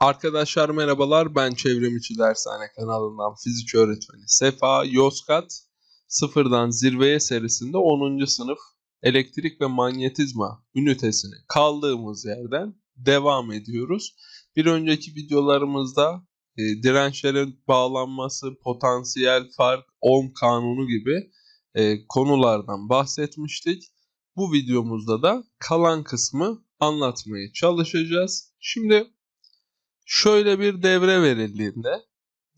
Arkadaşlar merhabalar ben Çevrimiçi Dershane kanalından fizik öğretmeni Sefa Yozgat Sıfırdan Zirveye serisinde 10. sınıf elektrik ve manyetizma ünitesine kaldığımız yerden devam ediyoruz. Bir önceki videolarımızda e, dirençlerin bağlanması, potansiyel fark, ohm kanunu gibi e, konulardan bahsetmiştik. Bu videomuzda da kalan kısmı anlatmaya çalışacağız. Şimdi şöyle bir devre verildiğinde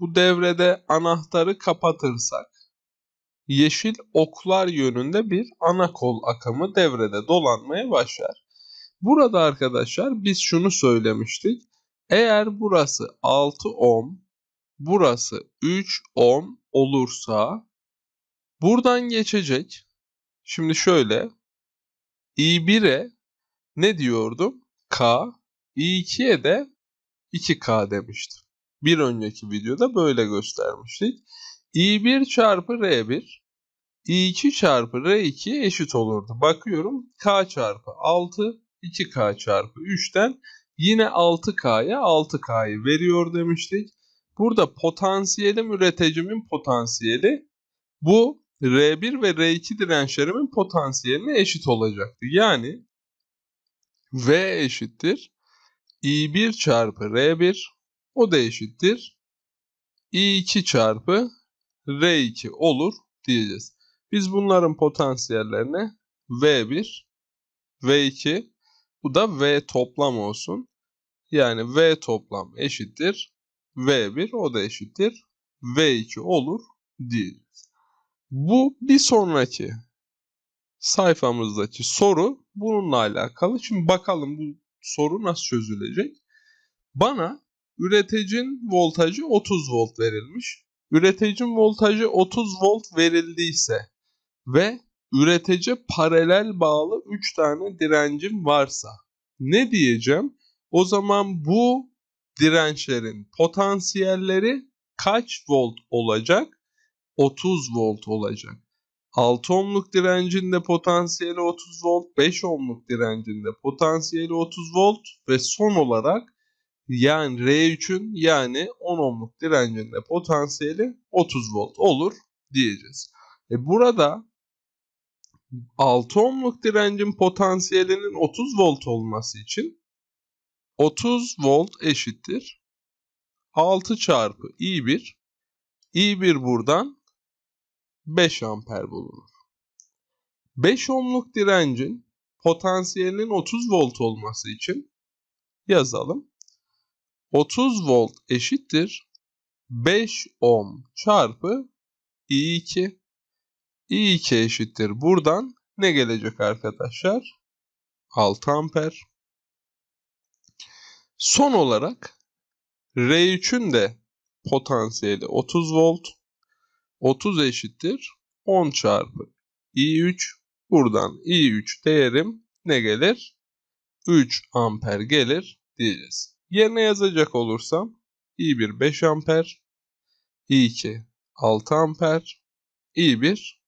bu devrede anahtarı kapatırsak yeşil oklar yönünde bir ana kol akımı devrede dolanmaya başlar. Burada arkadaşlar biz şunu söylemiştik. Eğer burası 6 ohm, burası 3 ohm olursa buradan geçecek. Şimdi şöyle i1'e ne diyordum? K, i2'ye de 2K demiştim. Bir önceki videoda böyle göstermiştik. I1 çarpı R1 I2 çarpı R2 eşit olurdu. Bakıyorum K çarpı 6 2K çarpı 3'ten yine 6K'ya 6K'yı veriyor demiştik. Burada potansiyelim üreticimin potansiyeli bu R1 ve R2 dirençlerimin potansiyeline eşit olacaktı. Yani V eşittir i1 çarpı r1 o da eşittir i2 çarpı r2 olur diyeceğiz. Biz bunların potansiyellerine v1, v2 bu da v toplam olsun. Yani v toplam eşittir v1 o da eşittir v2 olur diyeceğiz. Bu bir sonraki sayfamızdaki soru bununla alakalı. Şimdi bakalım bu soru nasıl çözülecek? Bana üreticinin voltajı 30 volt verilmiş. Üreticinin voltajı 30 volt verildiyse ve üretici paralel bağlı 3 tane direncim varsa ne diyeceğim? O zaman bu dirençlerin potansiyelleri kaç volt olacak? 30 volt olacak. 6 ohmluk direncinde potansiyeli 30 volt, 5 ohmluk direncinde potansiyeli 30 volt ve son olarak yani R3'ün yani 10 ohmluk direncinde potansiyeli 30 volt olur diyeceğiz. E burada 6 ohmluk direncin potansiyelinin 30 volt olması için 30 volt eşittir 6 çarpı I1 I1 buradan 5 amper bulunur. 5 ohmluk direncin potansiyelinin 30 volt olması için yazalım. 30 volt eşittir 5 ohm çarpı I2. I2 eşittir buradan ne gelecek arkadaşlar? 6 amper. Son olarak R3'ün de potansiyeli 30 volt. 30 eşittir 10 çarpı i3. Buradan i3 değerim ne gelir? 3 amper gelir diyeceğiz. Yerine yazacak olursam i1 5 amper, i2 6 amper, i1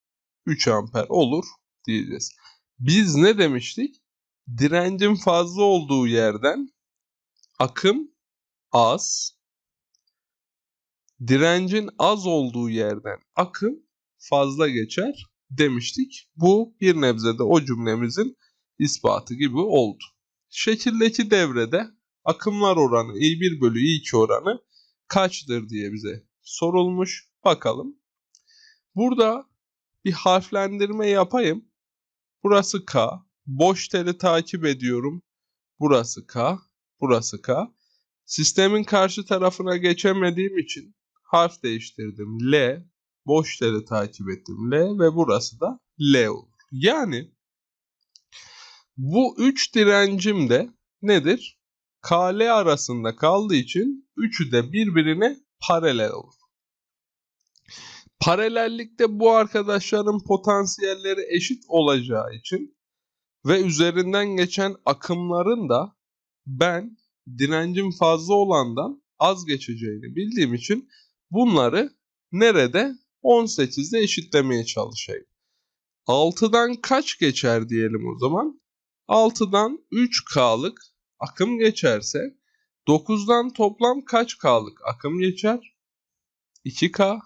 3 amper olur diyeceğiz. Biz ne demiştik? Direncin fazla olduğu yerden akım az, direncin az olduğu yerden akım fazla geçer demiştik. Bu bir nebzede o cümlemizin ispatı gibi oldu. Şekildeki devrede akımlar oranı I1 bölü I2 oranı kaçtır diye bize sorulmuş. Bakalım. Burada bir harflendirme yapayım. Burası K. Boş teli takip ediyorum. Burası K. Burası K. Sistemin karşı tarafına geçemediğim için harf değiştirdim. L. Boş takip ettim. L ve burası da L olur. Yani bu 3 direncim de nedir? KL arasında kaldığı için üçü de birbirine paralel olur. Paralellikte bu arkadaşların potansiyelleri eşit olacağı için ve üzerinden geçen akımların da ben direncim fazla olandan az geçeceğini bildiğim için Bunları nerede? 18'de eşitlemeye çalışayım. 6'dan kaç geçer diyelim o zaman? 6'dan 3K'lık akım geçerse 9'dan toplam kaç K'lık akım geçer? 2K.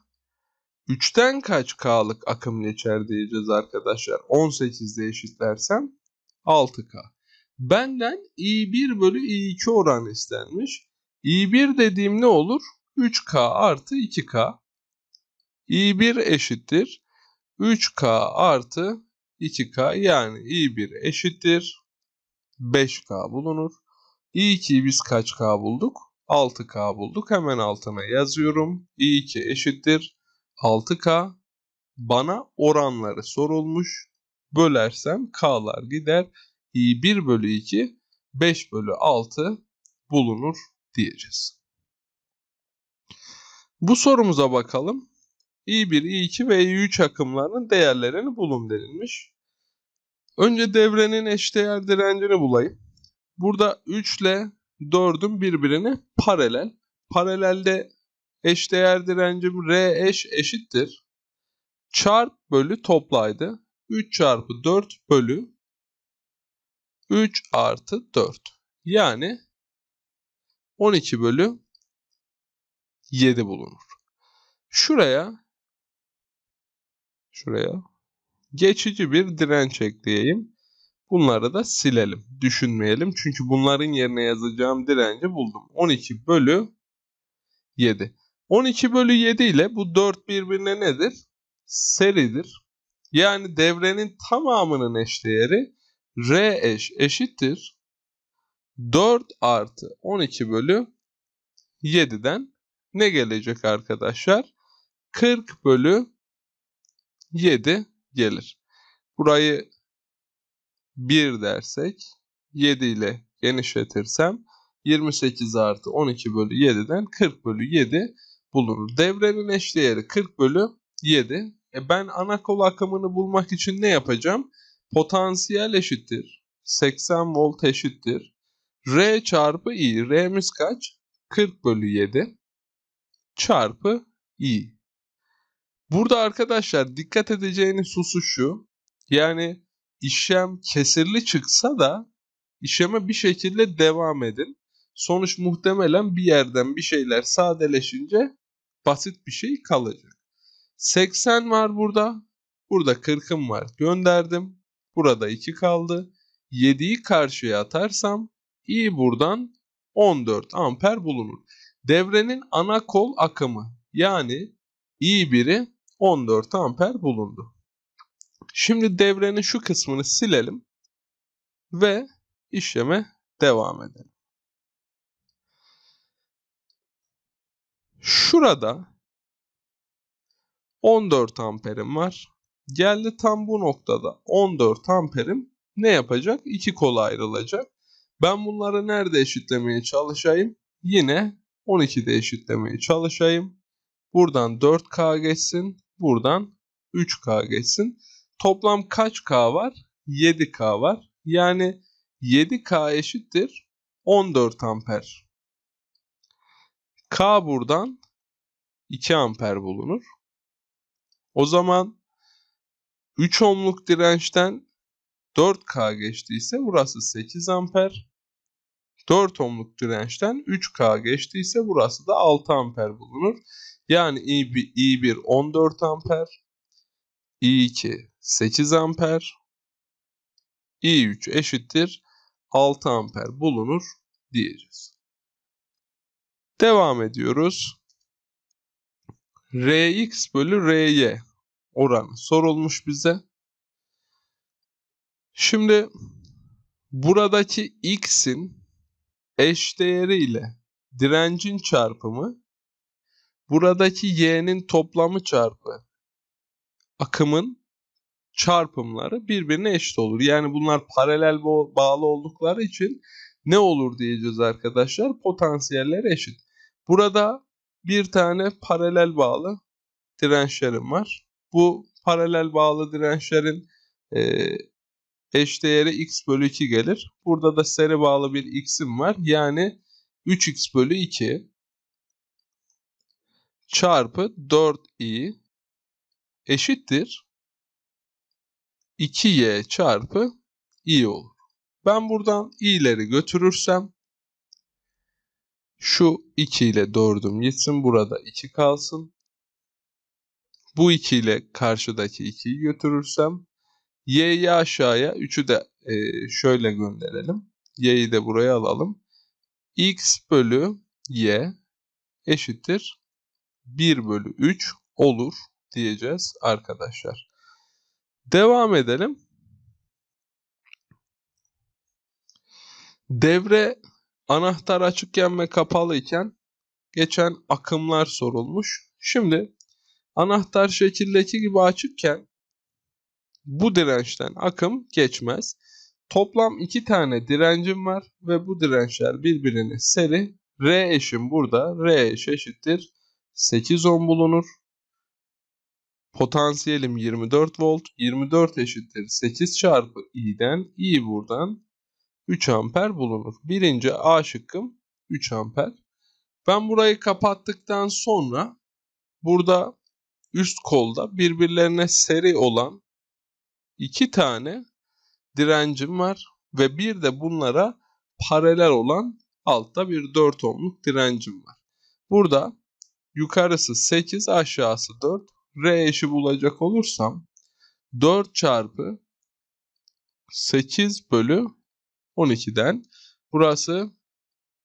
3'ten kaç K'lık akım geçer diyeceğiz arkadaşlar. 18'de eşitlersem 6K. Benden I1 bölü I2 oranı istenmiş. I1 dediğim ne olur? 3K artı 2K. I1 eşittir. 3K artı 2K yani I1 eşittir. 5K bulunur. I2'yi biz kaç K bulduk? 6K bulduk. Hemen altına yazıyorum. I2 eşittir. 6K. Bana oranları sorulmuş. Bölersem K'lar gider. I1 bölü 2 5 bölü 6 bulunur diyeceğiz. Bu sorumuza bakalım. I1, I2 ve I3 akımlarının değerlerini bulun denilmiş. Önce devrenin eşdeğer direncini bulayım. Burada 3 ile 4'ün birbirine paralel. Paralelde eşdeğer direncim R eş eşittir. Çarp bölü toplaydı. 3 çarpı 4 bölü 3 artı 4. Yani 12 bölü 7 bulunur. Şuraya şuraya geçici bir direnç ekleyeyim. Bunları da silelim. Düşünmeyelim. Çünkü bunların yerine yazacağım direnci buldum. 12 bölü 7. 12 bölü 7 ile bu 4 birbirine nedir? Seridir. Yani devrenin tamamının eşdeğeri R eş eşittir. 4 artı 12 bölü 7'den ne gelecek arkadaşlar? 40 bölü 7 gelir. Burayı 1 dersek 7 ile genişletirsem 28 artı 12 bölü 7'den 40 bölü 7 bulunur. Devrenin eşdeğeri 40 bölü 7. E ben ana kol akımını bulmak için ne yapacağım? Potansiyel eşittir. 80 volt eşittir. R çarpı I. R'miz kaç? 40 bölü 7 çarpı I. Burada arkadaşlar dikkat edeceğiniz husus şu. Yani işlem kesirli çıksa da işleme bir şekilde devam edin. Sonuç muhtemelen bir yerden bir şeyler sadeleşince basit bir şey kalacak. 80 var burada. Burada 40'ım var. Gönderdim. Burada 2 kaldı. 7'yi karşıya atarsam i buradan 14 amper bulunur. Devrenin ana kol akımı yani i1'i 14 amper bulundu. Şimdi devrenin şu kısmını silelim ve işleme devam edelim. Şurada 14 amperim var. Geldi tam bu noktada 14 amperim ne yapacak? İki kola ayrılacak. Ben bunları nerede eşitlemeye çalışayım? Yine 12'de eşitlemeye çalışayım. Buradan 4K geçsin. Buradan 3K geçsin. Toplam kaç K var? 7K var. Yani 7K eşittir 14 amper. K buradan 2 amper bulunur. O zaman 3 ohmluk dirençten 4K geçtiyse burası 8 amper. 4 ohmluk dirençten 3K geçtiyse burası da 6 amper bulunur. Yani I1, I1 14 amper, I2 8 amper, I3 eşittir 6 amper bulunur diyeceğiz. Devam ediyoruz. Rx bölü Ry oranı sorulmuş bize. Şimdi buradaki x'in eşdeğeri ile direncin çarpımı buradaki y'nin toplamı çarpı akımın çarpımları birbirine eşit olur. Yani bunlar paralel bağlı oldukları için ne olur diyeceğiz arkadaşlar? Potansiyeller eşit. Burada bir tane paralel bağlı dirençlerim var. Bu paralel bağlı dirençlerin e, eşdeğeri x bölü 2 gelir. Burada da seri bağlı bir x'im var. Yani 3x bölü 2 çarpı 4i eşittir 2y çarpı i olur. Ben buradan i'leri götürürsem Şu 2 ile 4'üm gitsin. Burada 2 kalsın. Bu 2 ile karşıdaki 2'yi götürürsem y'yi aşağıya 3'ü de e, şöyle gönderelim. y'yi de buraya alalım. x bölü y eşittir 1 bölü 3 olur diyeceğiz arkadaşlar. Devam edelim. Devre anahtar açıkken ve kapalı iken geçen akımlar sorulmuş. Şimdi anahtar şekildeki gibi açıkken bu dirençten akım geçmez. Toplam iki tane direncim var ve bu dirençler birbirini seri. R eşim burada. R eş eşittir. 8 ohm bulunur. Potansiyelim 24 volt. 24 eşittir 8 çarpı i'den. i buradan 3 amper bulunur. Birinci A şıkkım 3 amper. Ben burayı kapattıktan sonra burada üst kolda birbirlerine seri olan iki tane direncim var ve bir de bunlara paralel olan altta bir 4 ohmluk direncim var. Burada yukarısı 8 aşağısı 4 R eşi bulacak olursam 4 çarpı 8 bölü 12'den burası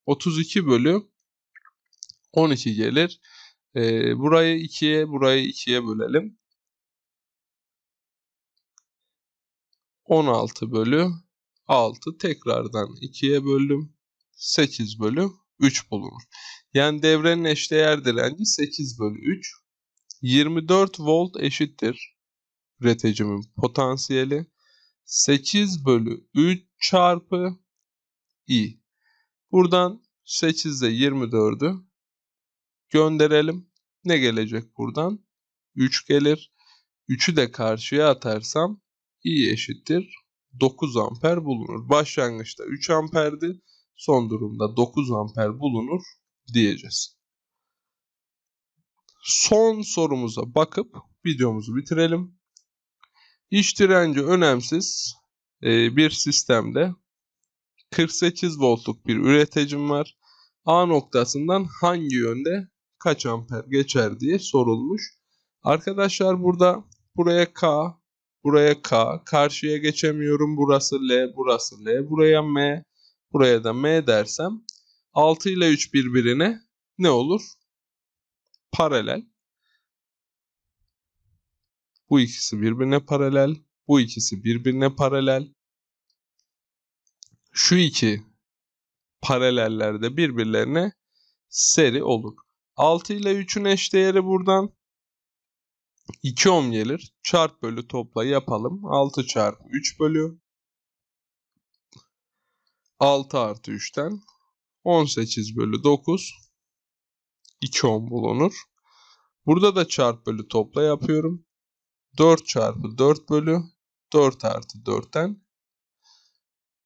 32 bölü 12 gelir. Ee, burayı 2'ye burayı 2'ye bölelim. 16 bölü 6 tekrardan 2'ye böldüm. 8 bölü 3 bulunur. Yani devrenin eşdeğer direnci 8 bölü 3. 24 volt eşittir üreticimin potansiyeli. 8 bölü 3 çarpı i. Buradan 8 ile 24'ü gönderelim. Ne gelecek buradan? 3 gelir. 3'ü de karşıya atarsam i eşittir 9 amper bulunur. Başlangıçta 3 amperdi. Son durumda 9 amper bulunur diyeceğiz. Son sorumuza bakıp videomuzu bitirelim. İş direnci önemsiz ee, bir sistemde 48 voltluk bir üreticim var. A noktasından hangi yönde kaç amper geçer diye sorulmuş. Arkadaşlar burada buraya K, buraya K, karşıya geçemiyorum. Burası L, burası L, buraya M, buraya da M dersem 6 ile 3 birbirine ne olur? Paralel. Bu ikisi birbirine paralel. Bu ikisi birbirine paralel. Şu iki paralellerde birbirlerine seri olur. 6 ile 3'ün eşdeğeri buradan 2 ohm gelir. Çarp bölü topla yapalım. 6 çarpı 3 bölü 6 artı 3'ten 18 bölü 9 2 ohm bulunur. Burada da çarp bölü topla yapıyorum. 4 çarpı 4 bölü 4 artı 4'ten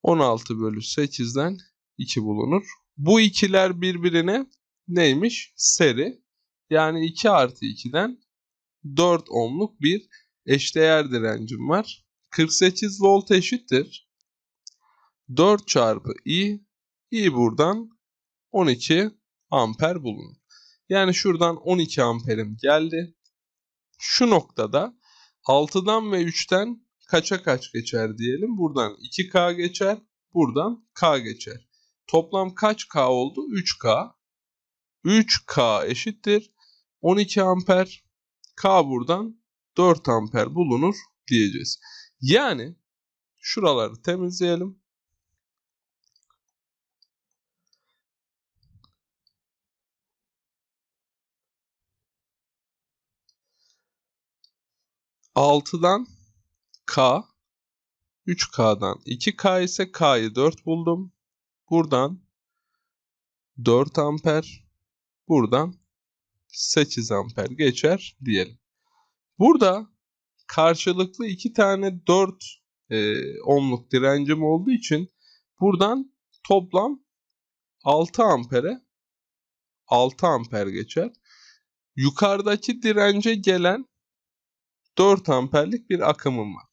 16 bölü 8'den 2 bulunur. Bu ikiler birbirine neymiş? Seri. Yani 2 artı 2'den 4 ohmluk bir eşdeğer direncim var. 48 volt eşittir. 4 çarpı i. i buradan 12 amper bulunur. Yani şuradan 12 amperim geldi. Şu noktada 6'dan ve 3'ten kaça kaç geçer diyelim. Buradan 2K geçer. Buradan K geçer. Toplam kaç K oldu? 3K. 3K eşittir. 12 amper. K buradan 4 amper bulunur diyeceğiz. Yani şuraları temizleyelim. Altıdan K 3K'dan 2K ise K'yı 4 buldum. Buradan 4 amper. Buradan 8 amper geçer diyelim. Burada karşılıklı iki tane 4 e, ohmluk direncim olduğu için buradan toplam 6 ampere 6 amper geçer. Yukarıdaki dirence gelen 4 amperlik bir akımım var.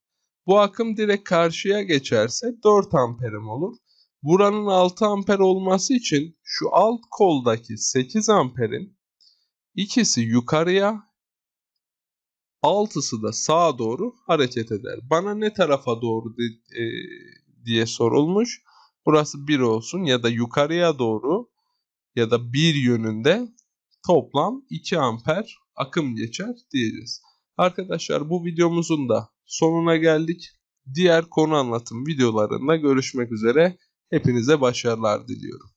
Bu akım direkt karşıya geçerse 4 amperim olur. Buranın 6 amper olması için şu alt koldaki 8 amperin ikisi yukarıya, altısı da sağa doğru hareket eder. Bana ne tarafa doğru de- e, diye sorulmuş. Burası 1 olsun ya da yukarıya doğru ya da bir yönünde toplam 2 amper akım geçer diyeceğiz. Arkadaşlar bu videomuzun da sonuna geldik. Diğer konu anlatım videolarında görüşmek üzere. Hepinize başarılar diliyorum.